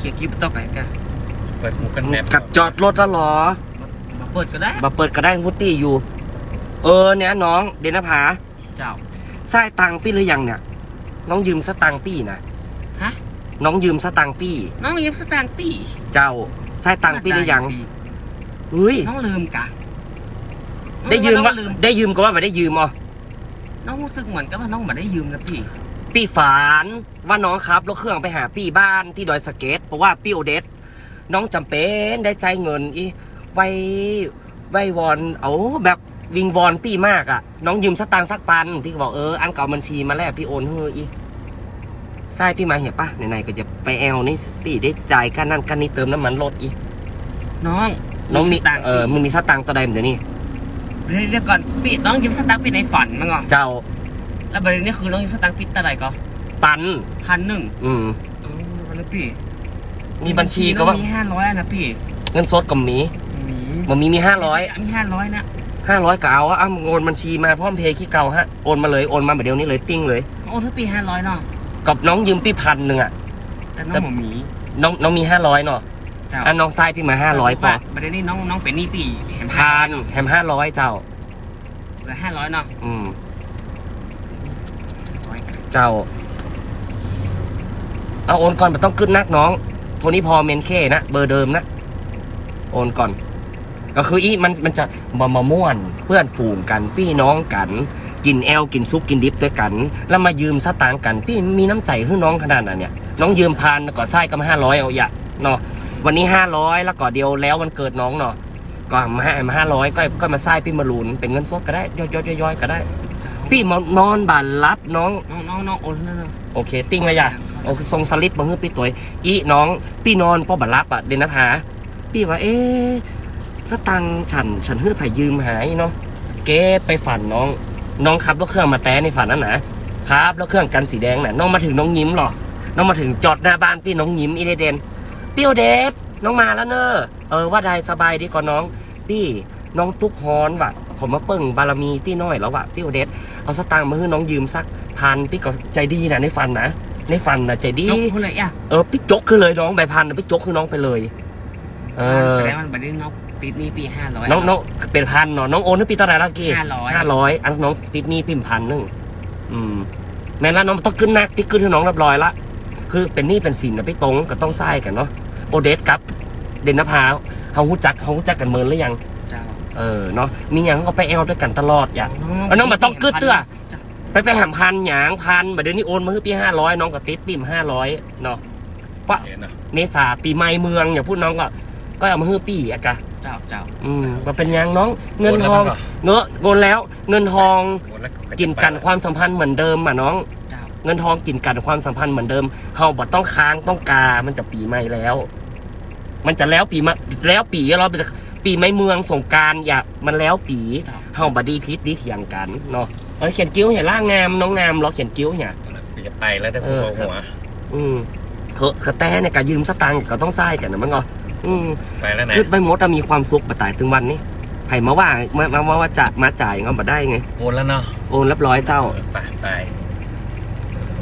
เขียนกิ๊บต่อไปกันเปิด Google Map กับจอดรถแล้วเหรอมาเปิดก็ได้มาเปิดกระได้ฟุตตี้อยู่ เออเนี่ยน้องเดนภาเจ้าใส่ตังค์ปี้หรือยังเนี่ย น้องยืมสตังค์ปี้นะฮะน้องยืมสตังค์ปี้ น้องยืมสตางค์ปีเจ้าใส่ตังค์ปี้หรือยังเฮ้ยน้องลืมกะได้ยืมน้ว่าองลืมได้ยืมก็ว่าไม่ได้ยืมอ๋อน้องรู้สึกเหมือนกับว่าน้องไม่ได้ยืมนะพี่ ปี้ฝันว่าน้องครับรถเครื่องไปหาปี้บ้านที่ดอยสะเก็ตเพราะว่าปี้โอเดสน้องจำเป็นได้ใจายเงินอีไว้ไว้วอนเอาแบบวิงวอนปี้มากอะ น้องยืมสตางค์สักปันพี่ก็บอกเอออันเก่าบัญชีมาแล้วพี่โอนให้อีใช่พี่มาเห็นปะไหนๆก็จะไปแอลนี่ปี้ได้จ่ายกันนั่นกันนี่เติมน้ำมันรถอีน้องน้องมีสตางค์เออมึงมีสตางค์ตัวใดมันเดี๋ยวนี้เดี๋ยวก่อนพี่น้องยืมสตางค์ปีในฝันมั้งเหรอเจ้า แล้วประเด็นนี้คือน้องยืมสตางค์ปีเท่าไหร่ก็ปัน พันหนึ่งอืม เออแล้วพี่มีบัญชีก็ว่า มีห้าร้อยนะพี่เงินสดกับมีมีมันมีมีห้าร้อยมีห้าร้อยนะห้าร้อยก็เอาอะอ้ำโอนบัญชีมาพร้อมเพย์ขี้เก่าฮะโอนมาเลยโอนมาแบบเดียวนี้เลยติ้งเลย โอ้ทุกปีห้าร้อยเนาะกับน้องยืมพี่พันหนึ่งอะแต่น้องหมูหมีน้องน้องมีห้าร้อยเนาะเจ้าอะน้องทรายพี่มาห้าร้อยพอประเด็นนี้น้องน้องเป็นหนี่ปีแหมพันแฮมห้าร้อยเจ้าเหลือห้าร้อยเนาะอืมร้อยกัน เจ้า เอาโอนก่อนมันต้องขึ้นนักน้อง โทนี้พอเมนเคนะ เบอร์เดิมนะ โอนก่อน ก็คืออีมันมันจะมามาม่วนเพื่อนฝูงกัน พี่น้องกัน กินแอลกินซุปกินดิบด้วยกัน แล้วมายืมสตางค์กัน พี่มีน้ำใจให้น้องขนาดนั้นเนี่ย น้องยืมพันก่อไส้ก็มาห้าร้อยเอาอย่าเนาะวันนี้ห้าร้อยแล้วก่อเดียวแล้ววันเกิดน้องเนาะก็มาห้มาห้าร้อยก็ก็มาไส้พี่มาลูนเป็นเงินสดก็ได้ย่อยๆย่อยๆก็ได้ พี่มานอนบานรับน้องน้องน้องน้องโอนแล้วเนาะโอเค ติ้งเลยอย่ะโอเคส่งสลิปมาให้พี่ตัวอีน้อง พี่นอนพ่อบารับอะเดนนภาพี่ว่าเอ๊ะสตังค์ฉันฉันเฮือไผ่ยืมหายเนาะเก๊ไปฝันน้อง น้องขับรถเครื่องมาแต้ในฝันนั้นนะครับแล้วเครื่องกันสีแดงน่ะน้องมาถึงน้องยิ้มหรอน้องมาถึงจอดหน้าบ้านพี่น้องยิ้มอีเดเดนพี่โอเดสน้องมาแล้วเนอะเออว่าได้สบายดีก่อนน้อง พี่น้องตุ๊กฮอนว่ะ ผมมาเปิ่งบารมีพี่น้อยแล้วว่ะพี่โอเดสเอาสตางค์มาให้น้องยืมสักพันพี่ก็ใจดีนะในฝันนะในฝันนะใจดียกคนเลยอะเออพี่จกคือเลยน้องใบพันน่ะพี่จกคือน้องไปเลย เออแสดงว่าประเด็นน้องติดหนี่ปีห้าร้อยน้องน้องเป็นพันเนาะน้องโอนให้พี่เท่าไหร่ละกี้ห้าร้อยห้าร้อยอันน้องติดหนี้พิมพันหนึ่งอืมแม่นแล้วน้องต้องขึ้นนักพี่ขึ้นให้น้องเรียบร้อยละคือเป็นหนี้เป็นสินนะพี่ตรงก็ต้องไส้กันเนาะโอเดสกับ เดนนภาเฮาฮู้จักเฮาฮู้จักกันเมินหรือยัง เจ้าเออเนาะมีอย่างก็ไปแอลด้วยกันตลอดอย่างเอาน้องมาต้องกึดเตื้อไปไปแหมพันหยางพันบัดเดี๋ยวนี้โอนมาให้พี่ห้าร้อยน้องก็ติดปิ่มห้าร้อยเนาะปะเห็นนะเมษาปีใหม่เมืองอย่าพูดน้องก็ ก็เอามาให้ปีอะกะเจ้าเจ้าอืมมันเป็นหยังน้อง เงินโแล้วทองมั้เหรเงอะโกนแล้ว เงินทองโอนแล้วจะกินกันไปความสัมพันธ์เหมือนเดิมอะน้องเจ้าเงินทองกินกันความสัมพันธ์เหมือนเดิมเฮาบ่ต้องค้างต้องกา มันจะปีใหม่แล้ว มันจะแล้วปีมาแล้วปีเรา ปีใหม่เมืองสงกรารอย่ามันแล้วปีเจ้าเฮาบดีพิษดีเถียงกันเนาะเออเขียนกิ้วเห็นล่างงามน้องงามเราเขียนกิ้วเหี่ยกูจะไปแล้วแต่เอกูอเอาหัวอืมเหอะกระแตเนี่ยก็ยืมสตางค์ก็ต้องไส้กันนะมันก็อืมไปแล้วนะคือไม่มดอะมีความสุขมาตายถึงวันนี้ไผ่มาว่ามามามาว่าจะมาจ่ายก็มาได้ไงโอนแล้วเนาะโอนเรียบร้อยเจ้าเออไปไป